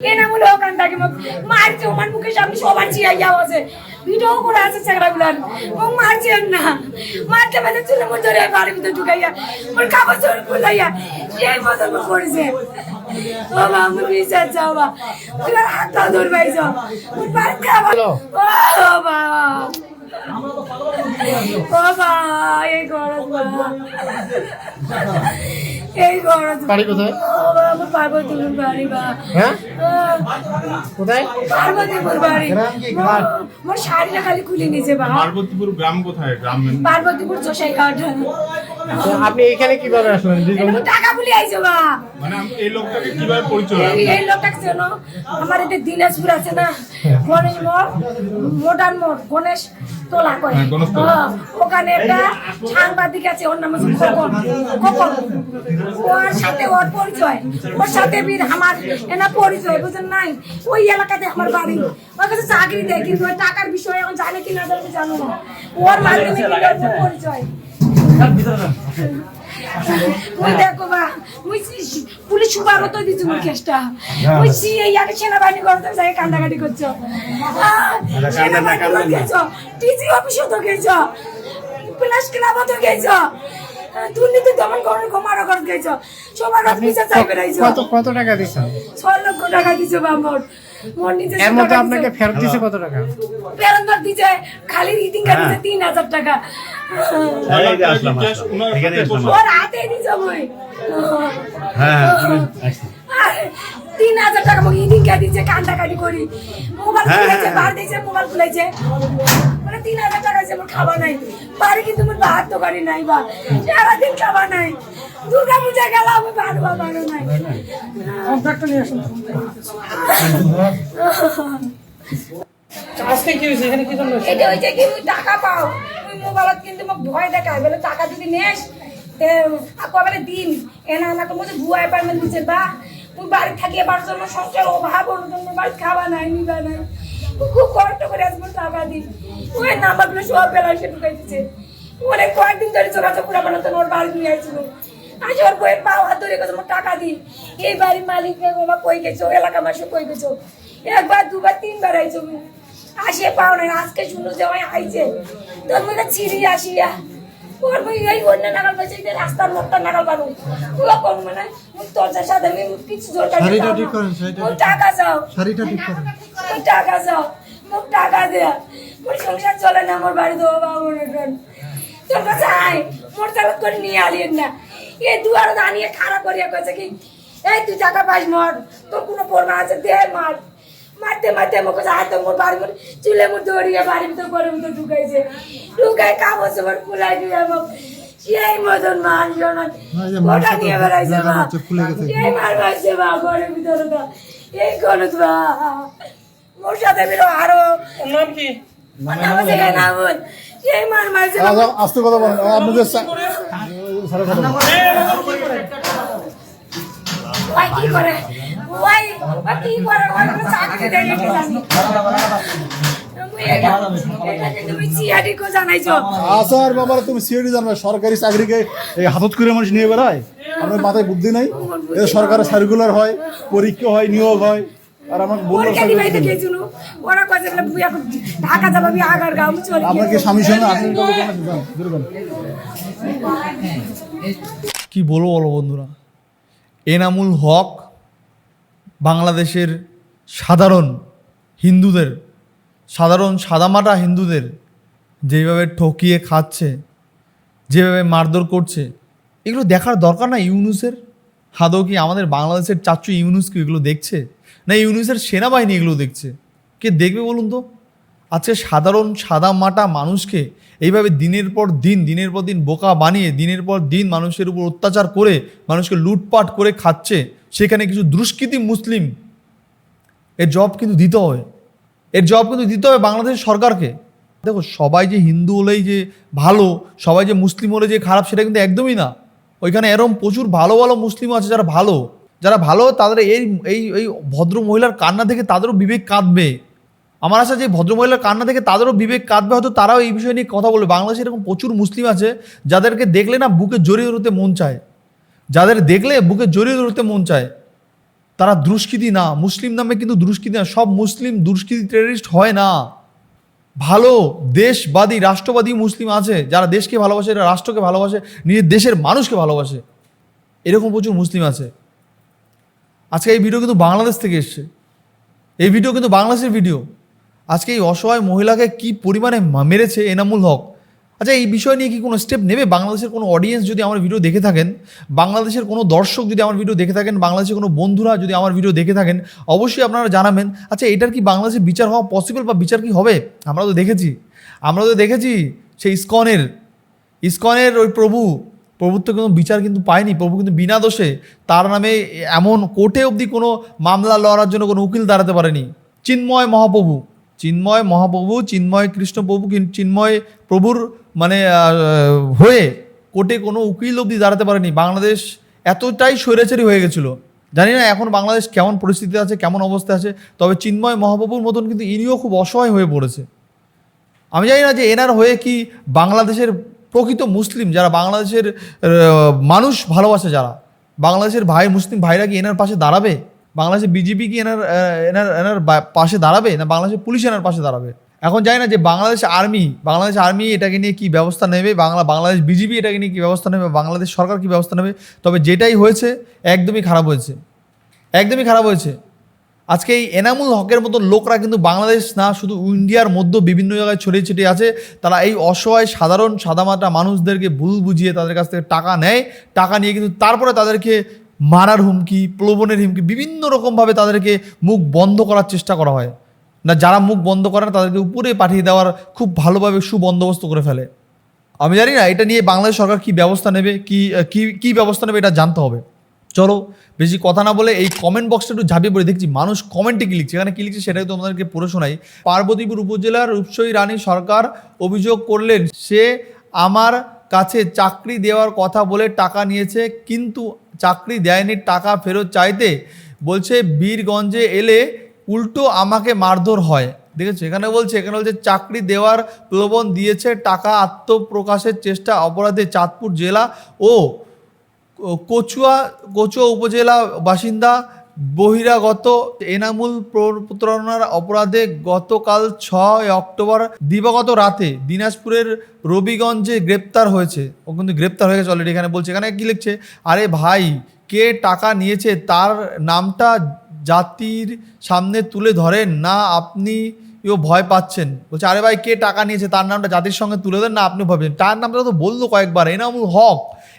এনামুল ওখান থেকে মারছে আমার মুখের সামনে সবার চিয়াইয়া আছে। ভিডিও করে আছে ছেলেগুলার ও মারছেন না। মারতে মারতে চুলে মোর ধরে বাড়ির ভিতরে ঢুকাইয়া মোর কাপড় চোর খুলাইয়া সেই মতন করেছে। ও আমার বিচার যাও বা। ওনার হাতটা ধরবাই যাও। ওর বাড়ি খাবার ও বাবা। বাবা এই গরজ এই গরজ বাড়ি কোথায়? বাবা আমার পার্বতীপুর বাড়ি বা। হ্যাঁ? কোথায়? পার্বতীপুর বাড়ি। গ্রাম কি? ঘাট? মোর শাড়িটা খালি খুলে নিয়েছে বা পার্বতীপুর গ্রাম কোথায়? গ্রাম পার্বতীপুর চোষাই আপনি এখানে কীভাবে আসলেন? টাকা বলে আইছো বা মানে এই লোকটাকে কীভাবে পরিচয় এই এই লোকটা আমার এতে দিনাজপুর আছে না? গণেশ মোড় মোডার্ন মোড় গণেশ তোলা করে। হ্যাঁ, ওখানে একটা সাংবাদিক আছে ওর নাম হচ্ছে খোকন। খোকন। ওর সাথে ওর পরিচয়। ওর সাথে বীর আমার এনা পরিচয়। বুঝেন নাই। ওই এলাকাতে আমার বাড়ি। ওর কাছে চাকরি দেয় কিন্তু ওই টাকার বিষয়ে এখন জানে কি না জানে জানো না। ওর মাধ্যমে পরিচয়? ওই দেখো বা ওই পুলিশ সুপার হতো ওই কেসটা। ওই সিআই আগে সেনাবাহিনী করতে যাই কান্দাকাটি করছ। সেনাবাহিনী করতে গেছো। টিসি তো গেছো। প্লাস ক্লাবও তো গেছো। দুর্নীতি দমন করার কমারও করতে গেছো সবার কাছে বিচার চাই বেড়াইছো। কত কত টাকা দিচ্ছেন ছয় লক্ষ টাকা দিছো বা মোর নিজে এর মধ্যে আপনাকে ফেরত দিছে কত টাকা? প্রেরণদার দিছে খালি রিটিংকা দিছে তিন হাজার টাকা। এই যে আসলাম আসলাম। ওর হাতে দিছে মই হ্যাঁ তিন হাজার টাকা মোক ইদিন কে দিচ্ছে কান্দা কাটি করি। মোবাইল হ্যাঁ, খুলেছে হ্যাঁ। বার দিয়েছে মোবাইল খুলেছে। মানে তিন হাজার টাকা আছে আমার খাওয়া নাই। বাড়ি কিন্তু আমার ভাত তো করি নাই বা সারাদিন খাওয়া নাই। দুর্গা পূজা গেল আমি ভালো বা ভালো নাই। আজকে কি হয়েছে? এখানে কি জন্য এটা হইছে কি টাকা পাও। মোবাইলত কিন্তু মোক ভয় দেখায়। বলে টাকা যদি নেস তে কবে দিন? এনা তো মধ্যে ভুয়া অ্যাপার্টমেন্ট দিচ্ছে বা তুই বাড়ি থাকিয়ে পারছ না সংসার অভাব জন্য বাড়ি খাওয়া নাই, নিবা নাই। খুব কষ্ট করে আসব টাকা দি ওই নাম্বারগুলো সব বেলা সে ঢুকাই দিচ্ছে অনেক কয়েকদিন ধরে যোগাযোগ করে বানাতো ওর বাড়ি নিয়ে আসছিল আজ ওর বইয়ের পাও হাত ধরে গেছে আমার টাকা দি এই বাড়ির মালিক বাবা, কই গেছো? এলাকা মাসে কই গেছো? একবার, দুবার, তিনবার আইছো। আসে পাও না আজকে শুনলো যে আইছে। তোর মনে ছিড়ি আসিয়া। ওর মুই এই অন্য নাগাল পাইছে যে রাস্তার মোটটা নাগাল পারু ও কোন মানে মুই তোর সাথে আমি কিছু জোর কাটি শাড়িটা ঠিক করেন, শাড়িটা মুই টাকা যাও শাড়িটা ঠিক করেন। মুই টাকা যাও মুখ টাকা দেয়া। মোর সংসার চলে না আমার বাড়ি দেবো বাবু তোর কাছে আয় মোর চালত করে নিয়ে আলিয়েন না। এ দুয়ার দাঁড়িয়ে খারাপ করিয়া কয়েছে কি এই তুই টাকা পাইস মর তোর কোনো পড়না আছে দে মার। মারতে মারতে আমাকে হাতে মোর বাড়ি মোর চুলে মোর দৌড়িয়ে বাড়ির ভিতর করে ভিতর ঢুকাইছে ঢুকাই কাপড় চোপড় খুলাই দিয়ে আমার সেই মতন মান জনন ওটা নিয়ে বেড়াইছে মা। এই মার মারছে মা ঘরের ভিতরে তো এই করে তো মোর সাথে বেরো আরও নাম কি নাম আছে না বল মার মারছে আচ্ছা, আস্তে কথা বলেন আপনাদের সারা কথা কি করে ওই কি করে ওই চাকরি দেয় যে তুমি জানবে সরকারি চাকরিকে এই হাতত করে মানুষ নিয়ে বেড়ায়। আপনার মাথায় বুদ্ধি নাই সরকারের সার্কুলার হয় পরীক্ষা হয় নিয়োগ হয় আর আমাকে বলল পরীক্ষা দিবাই ওরা কয় যে বলে বুয়া আগার গাঁও চলে আপনার কি সঙ্গে। কি বলব বলো বন্ধুরা? এনামুল হক বাংলাদেশের সাধারণ হিন্দুদের, সাধারণ সাদামাটা হিন্দুদের যেভাবে ঠকিয়ে খাচ্ছে, যেভাবে মারধর করছে, এগুলো দেখার দরকার না ইউনুসের? হাদও কি আমাদের বাংলাদেশের চাচু ইউনুস কি এগুলো দেখছে? না ইউনুসের সেনাবাহিনী এগুলো দেখছে? কে দেখবে বলুন তো? আজকে সাধারণ সাদা মাটা মানুষকে এইভাবে দিনের পর দিন, দিনের পর দিন বোকা বানিয়ে, দিনের পর দিন মানুষের উপর অত্যাচার করে, মানুষকে লুটপাট করে খাচ্ছে, সেখানে কিছু দুষ্কৃতী মুসলিম, এর জব কিন্তু দিতে হয় এর জব কিন্তু দিতে হবে বাংলাদেশের সরকারকে। দেখো, সবাই যে হিন্দু হলেই যে ভালো, সবাই যে মুসলিম হলে যে খারাপ, সেটা কিন্তু একদমই না। ওইখানে এরম প্রচুর ভালো ভালো মুসলিম আছে যারা ভালো। যারা ভালো, তাদের এই এই এই ভদ্র মহিলার কান্না থেকে তাদেরও বিবেক কাঁদবে। আমার আশা যে ভদ্রমহিলার কান্না থেকে তাদেরও বিবেক কাঁদবে, হয়তো তারাও এই বিষয় নিয়ে কথা বলবে। বাংলাদেশে এরকম প্রচুর মুসলিম আছে, যাদেরকে দেখলে না বুকে জড়িয়ে ধরতে মন চায়। যাদের দেখলে বুকে জড়িয়ে ধরতে মন চায়, তারা দুষ্কৃতি না। মুসলিম নামে কিন্তু দুষ্কৃতি না, সব মুসলিম দুষ্কৃতি টেরিস্ট হয় না। ভালো দেশবাদী, রাষ্ট্রবাদী মুসলিম আছে, যারা দেশকে ভালোবাসে, যারা রাষ্ট্রকে ভালোবাসে, নিজের দেশের মানুষকে ভালোবাসে। এরকম প্রচুর মুসলিম আছে। আজকে এই ভিডিও কিন্তু বাংলাদেশ থেকে এসছে। এই ভিডিও কিন্তু বাংলাদেশের ভিডিও আজকে এই অসহায় মহিলাকে কি পরিমাণে মেরেছে এনামুল হক? আচ্ছা এই বিষয় নিয়ে কি কোনো স্টেপ নেবে? বাংলাদেশের কোনো অডিয়েন্স যদি আমার ভিডিও দেখে থাকেন, বাংলাদেশের কোনো দর্শক যদি আমার ভিডিও দেখে থাকেন, বাংলাদেশের কোনো বন্ধুরা যদি আমার ভিডিও দেখে থাকেন, অবশ্যই আপনারা জানাবেন আচ্ছা এটার কি বাংলাদেশে বিচার হওয়া পসিবল বা বিচার কি হবে? আমরা তো দেখেছি, আমরা তো দেখেছি সেই ইস্কনের ইস্কনের ওই প্রভু প্রভুর তো কোনো বিচার কিন্তু পায়নি, প্রভু কিন্তু বিনা দোষে তার নামে এমন কোর্টে অবধি কোনো মামলা লড়ার জন্য কোনো উকিল দাঁড়াতে পারেনি। চিন্ময় মহাপ্রভু। চিন্ময় মহাপ্রভু, চিন্ময় কৃষ্ণপ্রভু চিন্ময় প্রভুর মানে হয়ে কোর্টে কোনো উকিল অবধি দাঁড়াতে পারেনি। বাংলাদেশ এতটাই স্বৈরাচারী হয়ে গেছিল। জানি না এখন বাংলাদেশ কেমন পরিস্থিতি আছে, কেমন অবস্থা আছে, তবে চিন্ময় মহাপ্রভুর মতন কিন্তু ইনিও খুব অসহায় হয়ে পড়েছে। আমি জানি না যে এনার হয়ে কি বাংলাদেশের প্রকৃত মুসলিম, যারা বাংলাদেশের মানুষ ভালোবাসে যারা, বাংলাদেশের ভাই মুসলিম ভাইরা কি এনার পাশে দাঁড়াবে? বাংলাদেশের বিজেপি কি এনার এনার এনার পাশে দাঁড়াবে? না বাংলাদেশের পুলিশ এনার পাশে দাঁড়াবে? এখন জানি না যে বাংলাদেশ আর্মি বাংলাদেশ আর্মি এটাকে নিয়ে কি ব্যবস্থা নেবে? বাংলা, বাংলাদেশ বিজেপি এটাকে নিয়ে কি ব্যবস্থা নেবে? বাংলাদেশ সরকার কি ব্যবস্থা নেবে? তবে যেটাই হয়েছে, একদমই খারাপ হয়েছে। একদমই খারাপ হয়েছে। আজকে এই এনামুল হকের মতো লোকরা কিন্তু বাংলাদেশ না, শুধু ইন্ডিয়ার মধ্যে বিভিন্ন জায়গায় ছড়িয়ে ছিটিয়ে আছে। তারা এই অসহায়, সাধারণ, সাদামাটা মানুষদেরকে ভুল বুঝিয়ে তাদের কাছ থেকে টাকা নেয়। টাকা নিয়ে কিন্তু তারপরে তাদেরকে মারার হুমকি, প্রলোভনের হুমকি, বিভিন্ন রকমভাবে তাদেরকে মুখ বন্ধ করার চেষ্টা করা হয়। না, যারা মুখ বন্ধ করে না, তাদেরকে উপরে পাঠিয়ে দেওয়ার খুব ভালোভাবে সুবন্দোবস্ত করে ফেলে। আমি জানি না, এটা নিয়ে বাংলাদেশ সরকার কি ব্যবস্থা নেবে, কি কি কি ব্যবস্থা নেবে, এটা জানতে হবে। চলো, বেশি কথা না বলে এই কমেন্ট বক্সটা একটু ঝাঁপিয়ে পড়ে, দেখছি মানুষ কমেন্টে কি লিখছে? এখানে কি লিখছে সেটাই তোমাদেরকে পড়ে শোনাই। পার্বতীপুর উপজেলার রূপসই রানী সরকার অভিযোগ করলেন, সে আমার কাছে চাকরি দেওয়ার কথা বলে টাকা নিয়েছে, কিন্তু চাকরি দেয়নি, টাকা ফেরত চাইতে। বলছে, বীরগঞ্জে এলে উল্টো আমাকে মারধর হয়। দেখেছ? এখানে বলছে এখানে বলছে, চাকরি দেওয়ার প্রলোভন দিয়েছে টাকা আত্মপ্রকাশের চেষ্টা অপরাধে চাঁদপুর জেলা ও কচুয়া কচুয়া উপজেলা বাসিন্দা বহিরাগত এনামুল প্রতারণার অপরাধে গতকাল ছয় অক্টোবর দিবাগত রাতে দিনাজপুরের রবিগঞ্জে গ্রেপ্তার হয়েছে। ও কিন্তু গ্রেপ্তার হয়ে গেছে অলরেডি এখানে বলছে। এখানে কি লিখছে? আরে ভাই, কে টাকা নিয়েছে তার নামটা জাতির সামনে তুলে ধরেন। না, আপনি ও ভয় পাচ্ছেন। বলছে, আরে ভাই, কে টাকা নিয়েছে তার নামটা জাতির সঙ্গে তুলে দেন না আপনি ভাবছেন তার নামটা তো বলল কয়েকবার। এনামুল হক।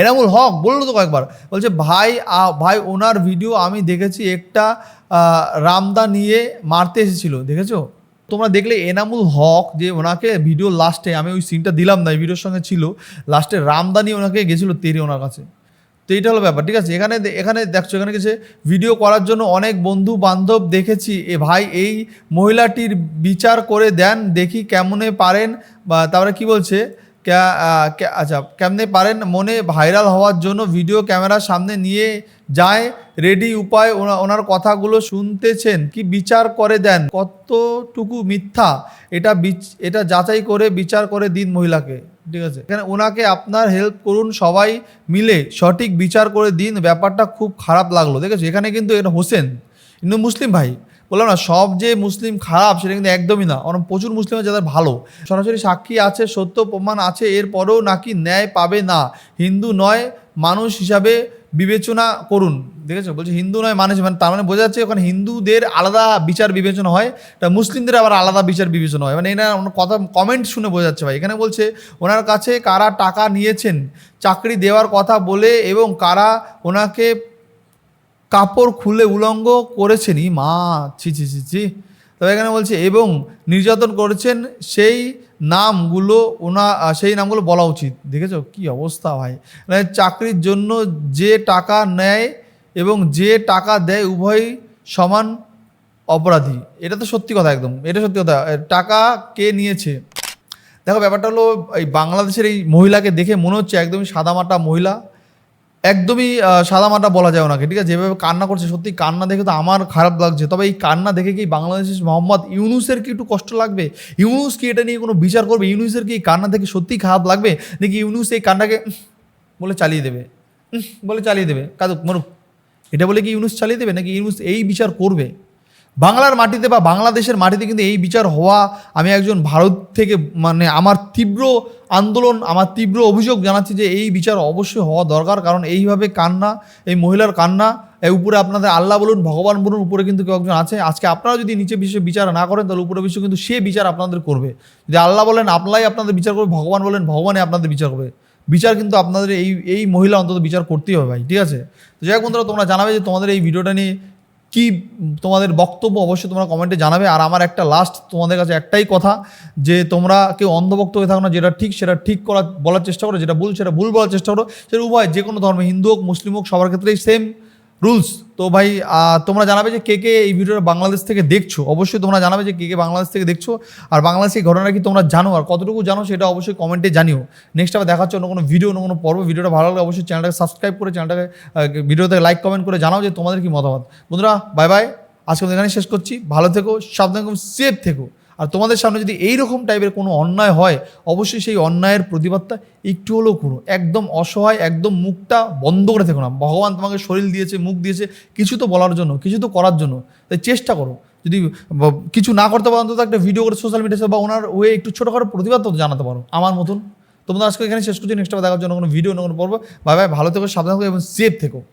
এনামুল হক বলল তো কয়েকবার, বলছে, ভাই ভাই, ওনার ভিডিও আমি দেখেছি একটা রামদা নিয়ে মারতে এসেছিল, দেখেছ? তোমরা দেখলে এনামুল হক যে ওনাকে ভিডিও লাস্টে আমি ওই সিনটা দিলাম না, এই ভিডিওর সঙ্গে ছিল লাস্টে রামদা নিয়ে ওনাকে গেছিল তেরে ওনার কাছে। তো এইটা হলো ব্যাপার, ঠিক আছে? এখানে এখানে দেখছ, এখানে গেছে ভিডিও করার জন্য অনেক বন্ধু বান্ধব দেখেছি, এ ভাই, এই মহিলাটির বিচার করে দেন, দেখি কেমনে পারেন, বা তারপরে কি বলছে আচ্ছা কেমনে পারেন? মনে ভাইরাল হওয়ার জন্য ভিডিও ক্যামেরার সামনে নিয়ে যায়। রেডি উপায়, ওনা- ওনার কথাগুলো শুনতেছেন। কি বিচার করে দেন? কতটুকু মিথ্যা? এটা এটা যাচাই করে বিচার করে দিন মহিলাকে। ঠিক আছে? এখানে ওনাকে আপনার হেল্প করুন সবাই মিলে। সঠিক বিচার করে দিন। ব্যাপারটা খুব খারাপ লাগল। দেখেছ? এখানে কিন্তু এটা হোসেন। কিন্তু মুসলিম ভাই বললাম না, সব যে মুসলিম খারাপ সেটা কিন্তু একদমই না। অনেক প্রচুর মুসলিম যাদের ভালো। সরাসরি সাক্ষী আছে, সত্য প্রমাণ আছে, এরপরেও নাকি ন্যায় পাবে না। হিন্দু নয়, মানুষ হিসাবে বিবেচনা করুন। দেখেছ? বলছে হিন্দু নয়, মানুষ মানে তার মানে বোঝা যাচ্ছে ওখানে হিন্দুদের আলাদা বিচার বিবেচনা হয়, তা মুসলিমদের আবার আলাদা বিচার বিবেচনা হয়। মানে এনার কথা কমেন্ট শুনে বোঝা যাচ্ছে ভাই। এখানে বলছে, ওনার কাছে কারা টাকা নিয়েছেন? চাকরি দেওয়ার কথা বলে এবং কারা ওনাকে কাপড় খুলে উলঙ্গ করেছেন ই মা, ছি ছি ছি ছি। তবে এখানে বলছে, এবং নির্যাতন করেছেন সেই নামগুলো ওনা, সেই নামগুলো বলা উচিত। দেখেছ? কি অবস্থা ভাই। মানে চাকরির জন্য যে টাকা নেয় এবং যে টাকা দেয় উভয় সমান অপরাধী। এটা তো সত্যি কথা একদম। এটা সত্যি কথা। টাকা কে নিয়েছে? দেখো, ব্যাপারটা হলো, এই বাংলাদেশের এই মহিলাকে দেখে মনে হচ্ছে একদমই সাদামাটা মহিলা। একদমই সাদা সাদামাটা বলা যায় ওনাকে, ঠিক আছে? যেভাবে কান্না করছে সত্যি কান্না দেখে তো আমার খারাপ লাগছে। তবে এই কান্না দেখে কি বাংলাদেশের মোহাম্মদ ইউনুসের কি একটু কষ্ট লাগবে? ইউনুস কি এটা নিয়ে কোনো বিচার করবে? ইউনুসের কি কান্না দেখে সত্যি খারাপ লাগবে? নাকি ইউনুস এই কান্নাকে বলে চালিয়ে দেবে? বলে চালিয়ে দেবে? কাদুক, মরুক। এটা বলে কি ইউনুস চালিয়ে দেবে? নাকি ইউনুস এই বিচার করবে? বাংলার মাটিতে বা বাংলাদেশের মাটিতে কিন্তু এই বিচার হওয়া, আমি একজন ভারত থেকে মানে আমার তীব্র আন্দোলন, আমার তীব্র অভিযোগ জানাচ্ছি যে এই বিচার অবশ্যই হওয়া দরকার, কারণ এইভাবে কান্না, এই মহিলার কান্না এই উপরে আপনাদের আল্লাহ বলুন, ভগবান বলুন, উপরে কিন্তু কেউ একজন আছে। আজকে আপনারা যদি নিচে বিশ্বে বিচার না করেন, তাহলে উপরে বিশ্ব কিন্তু সে বিচার আপনাদের করবে। যদি আল্লাহ বলেন আল্লাহই আপনাদের বিচার করবে, ভগবান বলেন, ভগবানই আপনাদের বিচার করবে। বিচার কিন্তু আপনাদের এই এই মহিলা অন্তত বিচার করতেই হবে ভাই, ঠিক আছে? তো যাই বন্ধুরা, তোমরা জানাবে যে তোমাদের এই ভিডিওটা নিয়ে কি তোমাদের বক্তব্য অবশ্যই তোমরা কমেন্টে জানাবে। আর আমার একটা লাস্ট তোমাদের কাছে একটাই কথা, যে তোমরা কেউ অন্ধভক্ত হয়ে থাকো না, যেটা ঠিক সেটা ঠিক করা বলার চেষ্টা করো, যেটা ভুল সেটা ভুল বলার চেষ্টা করো। সেটা উভয়, যে কোনো ধর্মে, হিন্দু হোক, মুসলিম হোক, সবার ক্ষেত্রেই সেম রুলস। তো ভাই তোমরা জানাবে যে কে কে এই ভিডিওটা বাংলাদেশ থেকে দেখছ। অবশ্যই তোমরা জানাবে যে কে কে বাংলাদেশ থেকে দেখছ। আর বাংলাদেশের ঘটনা কি তোমরা জানো? আর কতটুকু জানো সেটা অবশ্যই কমেন্টে জানিও। নেক্সট আবার দেখাচ্ছে অন্য কোনো ভিডিও অন্য কোনো পর্ব, ভিডিওটা ভালো লাগলে অবশ্যই চ্যানেলটাকে সাবস্ক্রাইব করে চ্যানেলটাকে ভিডিওতে লাইক কমেন্ট করে জানাও যে তোমাদের কি মতামত। বন্ধুরা বাই বাই আজকে এখানে শেষ করছি। ভালো থেকো, সাবধান সেফ থেকো। আর তোমাদের সামনে যদি এই রকম টাইপের কোনো অন্যায় হয়, অবশ্যই সেই অন্যায়ের প্রতিবাদটা একটু হলেও করো। একদম অসহায়, একদম মুখটা বন্ধ করে থেকো না। ভগবান তোমাকে শরীর দিয়েছে, মুখ দিয়েছে, কিছু তো বলার জন্য, কিছু তো করার জন্য। তাই চেষ্টা করো। যদি কিছু না করতে পারো, অন্তত একটা ভিডিও করে সোশ্যাল মিডিয়াতে বা ওনার ওয়ে একটু ছোটোখাটো প্রতিবাদ তো জানাতে পারো, আমার মতন। তোমরা আজকে এখানে শেষ করছি। নেক্সট দেখার জন্য কোনো ভিডিও না কোনো পর্ব। বাই বাই ভালো থেকো, সাবধান থেকো এবং সেফ থেকো।